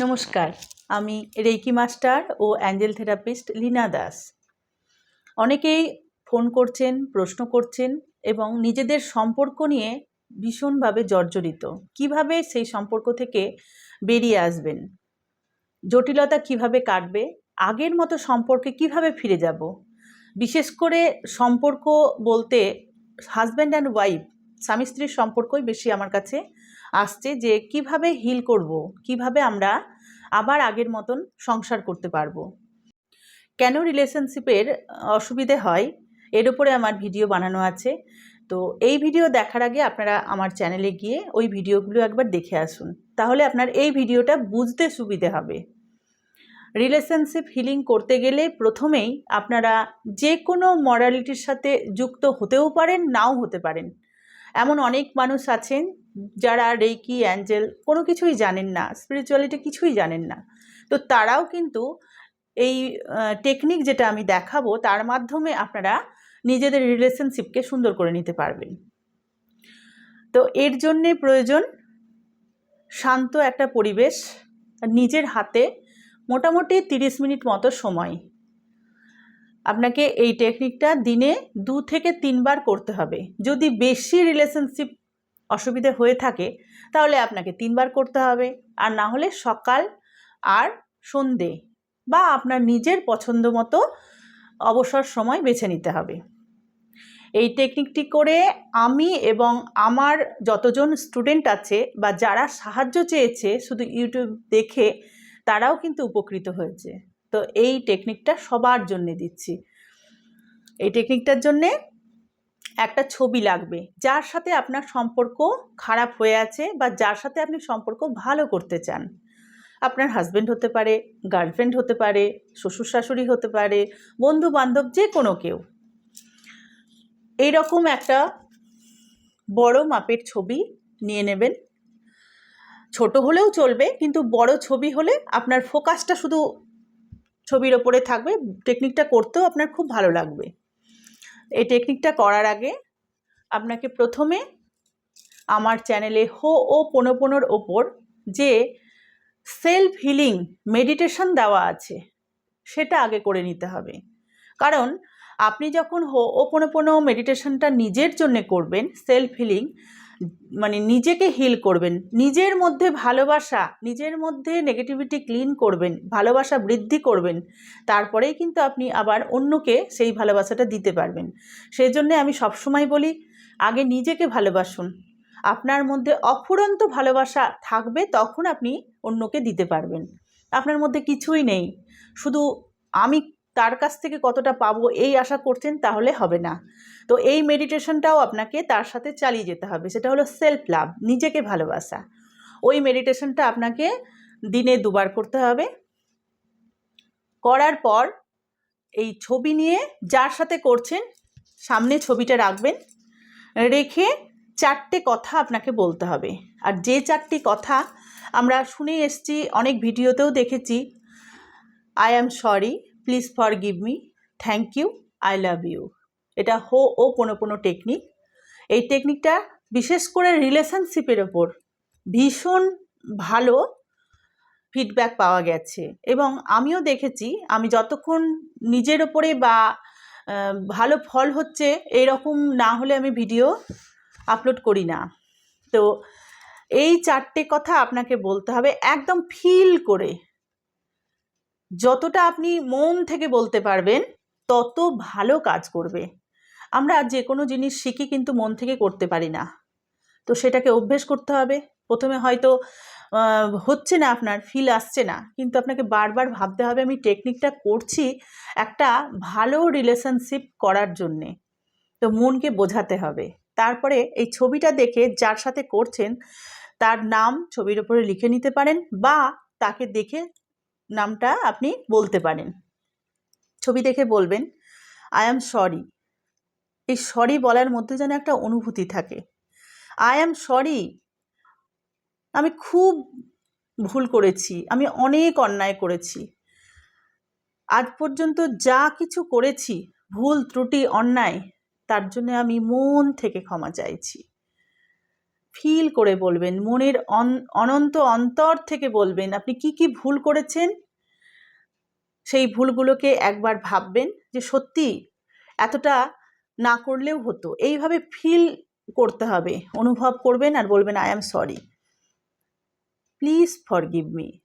নমস্কার, আমি reiki master ও অ্যাঞ্জেল থেরাপিস্ট লীনা দাস। অনেকেই ফোন করছেন, প্রশ্ন করছেন এবং নিজেদের সম্পর্ক নিয়ে ভীষণভাবে জর্জরিত। কীভাবে সেই সম্পর্ক থেকে বেরিয়ে আসবেন? জটিলতা কীভাবে কাটবে? আগের মতো সম্পর্কে কীভাবে ফিরে যাব? বিশেষ করে সম্পর্ক বলতে হাজব্যান্ড অ্যান্ড ওয়াইফ স্বামী স্ত্রীর সম্পর্কই বেশি আমার কাছে আসছে যে কীভাবে হিল করব, কীভাবে আমরা আবার আগের মতন সংসার করতে পারব। কেন রিলেশনশিপের অসুবিধে হয়, এর উপরে আমার ভিডিও বানানো আছে। তো এই ভিডিও দেখার আগে আপনারা আমার চ্যানেলে গিয়ে ওই ভিডিওগুলো একবার দেখে আসুন। তাহলে আপনার এই ভিডিওটা বুঝতে সুবিধে হবে। রিলেশনশিপ হিলিং করতে গেলে প্রথমেই আপনারা যে কোনো মরালিটির সাথে যুক্ত হতেও পারেন, নাও হতে পারেন। এমন অনেক মানুষ আছেন যারা রেকি অ্যাঞ্জেল কোনো কিছুই জানেন না স্পিরিচুয়ালিটি কিছুই জানেন না। তো তারাও কিন্তু এই টেকনিক যেটা আমি দেখাবো, তার মাধ্যমে আপনারা নিজেদের রিলেশনশিপকে সুন্দর করে নিতে পারবেন। তো এর জন্যে প্রয়োজন শান্ত একটা পরিবেশ, নিজের হাতে মোটামুটি তিরিশ মিনিট মতো সময়। আপনাকে এই টেকনিকটা দিনে দু থেকে তিনবার করতে হবে। যদি বেশি রিলেশনশিপ অসুবিধে হয়ে থাকে, তাহলে আপনাকে তিনবার করতে হবে। আর না হলে সকাল আর সন্ধে বা আপনার নিজের পছন্দ মতো অবসর সময় বেছে নিতে হবে। এই টেকনিকটি করে আমি এবং আমার যতজন স্টুডেন্ট আছে বা যারা সাহায্য চেয়েছে শুধু ইউটিউব দেখে, তারাও কিন্তু উপকৃত হয়েছে। তো এই টেকনিকটা সবার জন্যে দিচ্ছি। এই টেকনিকটার জন্যে একটা ছবি লাগবে, যার সাথে আপনার সম্পর্ক খারাপ হয়ে আছে বা যার সাথে আপনি সম্পর্ক ভালো করতে চান। আপনার হাজব্যান্ড হতে পারে গার্লফ্রেন্ড হতে পারে, শ্বশুর শাশুড়ি হতে পারে বন্ধু বান্ধব যে কোনো কেউ। এইরকম একটা বড় মাপের ছবি নিয়ে নেবেন। ছোট হলেও চলবে, কিন্তু বড় ছবি হলে আপনার ফোকাসটা শুধু ছবির ওপরে থাকবে টেকনিকটা করতেও আপনার খুব ভালো লাগবে। এই টেকনিকটা করার আগে আপনাকে প্রথমে আমার চ্যানেলে হো ও পোনো পোনোর ওপর যে সেলফ হিলিং মেডিটেশন দেওয়া আছে, সেটা আগে করে নিতে হবে। কারণ আপনি যখন হো ও পোনো পোনো মেডিটেশনটা নিজের জন্য করবেন সেলফ হিলিং মানে নিজেকে হিল করবেন। নিজের মধ্যে ভালোবাসা, নিজের মধ্যে নেগেটিভিটি ক্লিন করবেন, ভালোবাসা বৃদ্ধি করবেন। তারপরেই কিন্তু আপনি আবার অন্যকে সেই ভালোবাসাটা দিতে পারবেন। সেই জন্যে আমি সবসময় বলি, আগে নিজেকে ভালোবাসুন। আপনার মধ্যে অফুরন্ত ভালোবাসা থাকবে তখন আপনি অন্যকে দিতে পারবেন। আপনার মধ্যে কিছুই নেই। শুধু আমি তার কাছ থেকে কতটা পাবো এই আশা করছেন তাহলে হবে না। তো এই মেডিটেশনটাও আপনাকে তার সাথে চালিয়ে যেতে হবে। সেটা হলো সেলফ লাভ নিজেকে ভালোবাসা। ওই মেডিটেশনটা আপনাকে দিনে দুবার করতে হবে। করার পর এই ছবি নিয়ে যার সাথে করছেন, সামনে ছবিটা রাখবেন, রেখে চারটে কথা আপনাকে বলতে হবে। আর যে চারটি কথা আমরা শুনে এসছি, অনেক ভিডিওতেও দেখেছি I am sorry please forgive me thank you I love you এটা হো ও কোনো কোনো টেকনিক এই টেকনিকটা বিশেষ করে রিলেশনশিপের ওপর ভীষণ ভালো ফিডব্যাক পাওয়া গেছে। এবং আমিও দেখেছি, আমি যতক্ষণ নিজের ওপরে বা ভালো ফল হচ্ছে, এরকম না হলে আমি ভিডিও আপলোড করি না। তো এই চারটে কথা আপনাকে বলতে হবে, একদম ফিল করে। যতটা আপনি মন থেকে বলতে পারবেন, তত ভালো কাজ করবে। আমরা যে কোনো জিনিস শিখি কিন্তু মন থেকে করতে পারি না। তো সেটাকে অভ্যেস করতে হবে। প্রথমে হয়তো হচ্ছে না আপনার ফিল আসছে না। কিন্তু আপনাকে বারবার ভাবতে হবে, আমি টেকনিকটা করছি একটা ভালো রিলেশনশিপ করার জন্যে। তো মনকে বোঝাতে হবে। তারপরে এই ছবিটা দেখে যার সাথে করছেন, তার নাম ছবির ওপরে লিখে নিতে পারেন বা তাকে দেখে নামটা আপনি বলতে পারেন। ছবি দেখে বলবেন আই অ্যাম সরি এই সরি বলার মধ্যে যেন একটা অনুভূতি থাকে। আই অ্যাম সরি আমি খুব ভুল করেছি, আমি অনেক অন্যায় করেছি। আজ পর্যন্ত যা কিছু করেছি, ভুল, ত্রুটি, অন্যায়, তার জন্য আমি মন থেকে ক্ষমা চাইছি। ফিল করে বলবেন, মনের অন- অনন্ত অন্তর থেকে বলবেন, আপনি কি কি ভুল করেছেন? সেই ভুলগুলোকে একবার ভাববেন যে সত্যি এতটা না করলেও হতো। এইভাবে ফিল করতে হবে, অনুভব করবেন আর বলবেন, I am sorry. Please forgive me.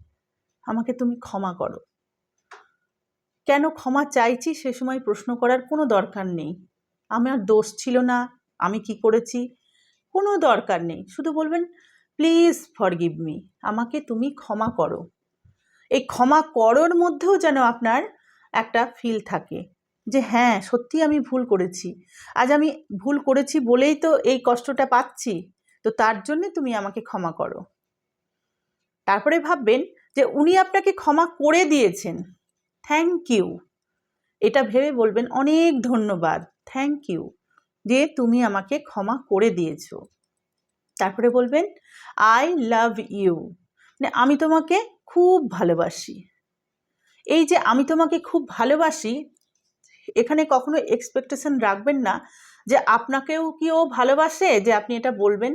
আমাকে তুমি ক্ষমা করো। কেন ক্ষমা চাইছি সে সময় প্রশ্ন করার কোনো দরকার নেই। আমার দোষ ছিল না, আমি কি করেছি? কোনো দরকার নেই। শুধু বলবেন প্লিজ ফর গিভ মি আমাকে তুমি ক্ষমা করো। এই ক্ষমা করোর মধ্যেও যেন আপনার একটা ফিল থাকে যে হ্যাঁ সত্যি আমি ভুল করেছি। আজ আমি ভুল করেছি বলেই তো এই কষ্টটা পাচ্ছি। তো তার জন্যে তুমি আমাকে ক্ষমা করো। তারপরে ভাববেন যে, উনি আপনাকে ক্ষমা করে দিয়েছেন। থ্যাংক ইউ এটা ভেবে বলবেন, অনেক ধন্যবাদ। থ্যাংক ইউ যে তুমি আমাকে ক্ষমা করে দিয়েছ। তারপরে বলবেন আই লাভ ইউ মানে আমি তোমাকে খুব ভালোবাসি। এই যে আমি তোমাকে খুব ভালোবাসি, এখানে কখনো এক্সপেকটেশন রাখবেন না যে আপনাকেও কি ও ভালোবাসে, যে আপনি এটা বলবেন।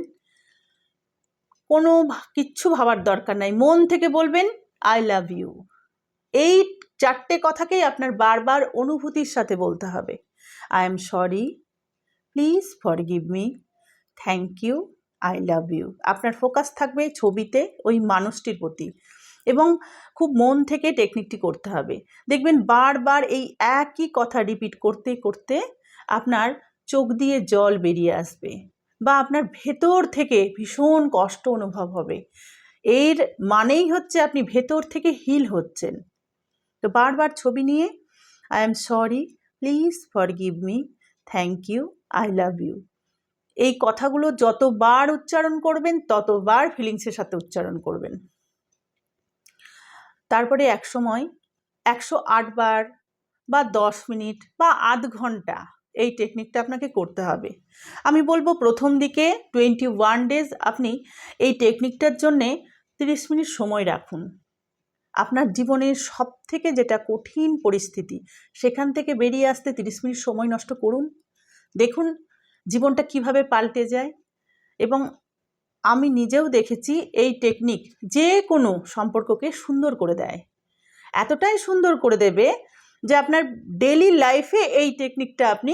কোনো কিচ্ছু ভাবার দরকার নাই। মন থেকে বলবেন আই লাভ ইউ এই চারটে কথাকেই আপনার বারবার অনুভূতির সাথে বলতে হবে। I am sorry please forgive me thank you I love you আপনার ফোকাস থাকবে ছবিতে ওই মানুষটির প্রতি এবং খুব মন থেকে টেকনিকটি করতে হবে। দেখবেন বারবার এই একই কথা রিপিট করতে করতে আপনার চোখ দিয়ে জল বেরিয়ে আসবে বা আপনার ভেতর থেকে ভীষণ কষ্ট অনুভব হবে। এর মানেই হচ্ছে আপনি ভেতর থেকে হিল হচ্ছেন। তো বারবার ছবি নিয়ে I am sorry please forgive me thank you I love you এই কথাগুলো যতবার উচ্চারণ করবেন, ততবার ফিলিংসের সাথে উচ্চারণ করবেন। তারপরে এক সময় একশো বার বা দশ মিনিট বা আধ ঘণ্টা এই টেকনিকটা আপনাকে করতে হবে। আমি বলব প্রথম দিকে টোয়েন্টি ওয়ান ডেজ আপনি এই টেকনিকটার জন্যে তিরিশ মিনিট সময় রাখুন। আপনার জীবনের সব থেকে যেটা কঠিন পরিস্থিতি, সেখান থেকে বেরিয়ে আসতে তিরিশ মিনিট সময় নষ্ট করুন। দেখুন জীবনটা কীভাবে পাল্টে যায় এবং আমি নিজেও দেখেছি এই টেকনিক যে কোনো সম্পর্ককে সুন্দর করে দেয়। এতটাই সুন্দর করে দেবে যে আপনার ডেলি লাইফে এই টেকনিকটা আপনি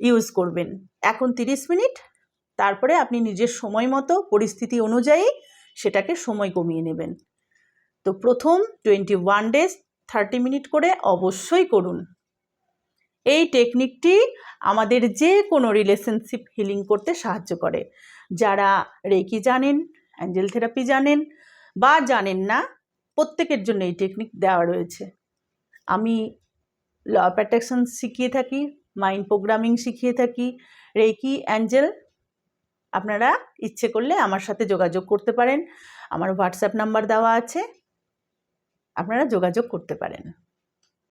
ইউজ করবেন। এখন তিরিশ মিনিট, তারপরে আপনি নিজের সময় মতো পরিস্থিতি অনুযায়ী সেটাকে সময় কমিয়ে নেবেন। তো প্রথম twenty one days thirty minute করে অবশ্যই করুন। এই টেকনিকটি আমাদের যে কোনো রিলেশনশিপ হিলিং করতে সাহায্য করে। যারা রেকি জানেন অ্যাঞ্জেল থেরাপি জানেন বা জানেন না, প্রত্যেকের জন্য এই টেকনিক দেওয়া রয়েছে। আমি ল অ্যাট্রাকশন শিখিয়ে থাকি মাইন্ড প্রোগ্রামিং শিখিয়ে থাকি রেকি অ্যাঞ্জেল আপনারা ইচ্ছে করলে আমার সাথে যোগাযোগ করতে পারেন। আমার হোয়াটসঅ্যাপ নাম্বার দেওয়া আছে। আপনারা যোগাযোগ করতে পারেন।